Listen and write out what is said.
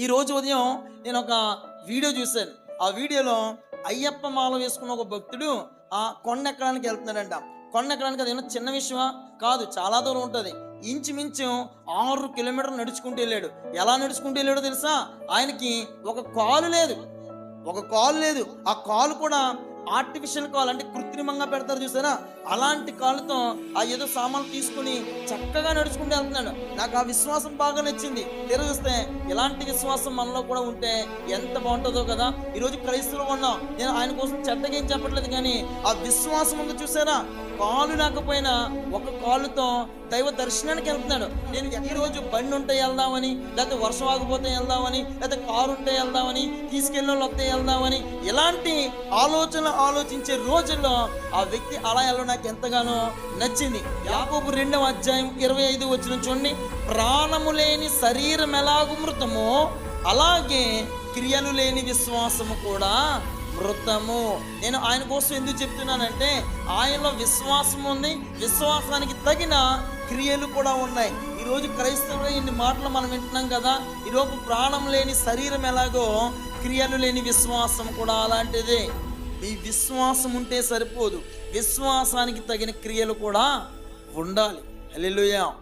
ఈ రోజు ఉదయం నేను ఒక వీడియో చూశాను. ఆ వీడియోలో అయ్యప్ప మాల వేసుకున్న ఒక భక్తుడు ఆ కొండ ఎక్కడానికి వెళ్తున్నాడంట. కొండ ఎక్కడానికి అది చిన్న విషయమా? కాదు చాలా దూరం ఉంటుంది. ఇంచుమించు ఆరు కిలోమీటర్లు నడుచుకుంటూ వెళ్ళాడు. ఎలా నడుచుకుంటూ వెళ్ళాడో తెలుసా? ఆయనకి ఒక కాలు లేదు. ఒక కాలు లేదు. ఆ కాలు కూడా ఆర్టిఫిషియల్ కాల్ అంటే కృత్రిమంగా పెడతారు చూసారా? అలాంటి కాళ్ళతో ఆ ఏదో సామాన్లు తీసుకుని చక్కగా నడుచుకుంటూ వెళ్తున్నాడు. నాకు ఆ విశ్వాసం బాగా నచ్చింది. తెరవస్తే ఇలాంటి విశ్వాసం మనలో కూడా ఉంటే ఎంత బాగుంటుందో కదా. ఈరోజు క్రైస్తవులు ఉన్నాం. నేను ఆయన కోసం చెడ్డగా ఏం చెప్పట్లేదు కానీ ఆ విశ్వాసం ఉంది చూసారా? కాలు లేకపోయినా ఒక కాలుతో దైవ దర్శనానికి వెళ్తున్నాడు. నేను ఈ రోజు బండి ఉంటే వెళ్దామని లేకపోతే వర్షం ఆగిపోతే వెళ్దామని లేకపోతే కారు ఉంటే వెళ్దామని తీసుకెళ్ళిన వాళ్ళు వస్తే వెళ్దామని ఇలాంటి ఆలోచనలు ఆలోచించే రోజుల్లో ఆ వ్యక్తి అలా వెళ్ళడం నాకు ఎంతగానో నచ్చింది. యాకోబు రెండవ అధ్యాయం ఇరవై ఐదు వచ్చిన చూడండి. ప్రాణము లేని శరీరం ఎలాగు మృతమో అలాగే క్రియలు లేని విశ్వాసము కూడా వృత్తము. నేను ఆయన కోసం ఎందుకు చెప్తున్నానంటే ఆయనలో విశ్వాసం ఉంది. విశ్వాసానికి తగిన క్రియలు కూడా ఉన్నాయి. ఈరోజు క్రైస్తవులు ఇన్ని మాటలు మనం వింటున్నాం కదా ఈరోజు ప్రాణం లేని శరీరం ఎలాగో క్రియలు లేని విశ్వాసం కూడా అలాంటిదే. ఈ విశ్వాసం ఉంటే సరిపోదు. విశ్వాసానికి తగిన క్రియలు కూడా ఉండాలి. హలో